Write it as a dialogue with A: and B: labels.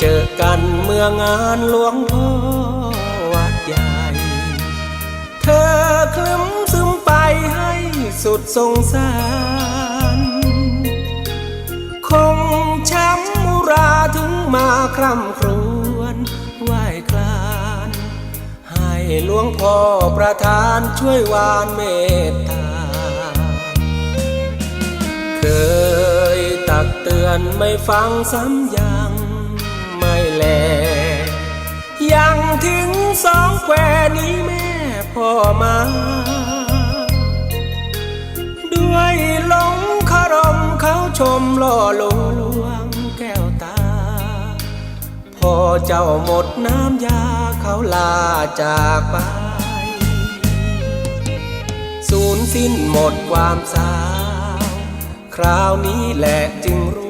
A: เจอกันเมื่องานหลวงพ่อวัดใหญ่ เธอคลึ้มซึมไปให้สุดสงสาร คงช้ำมุราถึงมาคร่ำครวญไหว้คลาน ให้หลวงพ่อประทานช่วยวานเมตตา เคยตักเตือนไม่ฟังซ้ำยัง แล ยังถึงสองแควนี้แม่พ่อมา ด้วยหลงคารมเขาชมล่อลวงแก้วตา พอเจ้าหมดน้ำยาเขาลาจากไป สูญสิ้นหมดความสาว คราวนี้แหละจึงรู้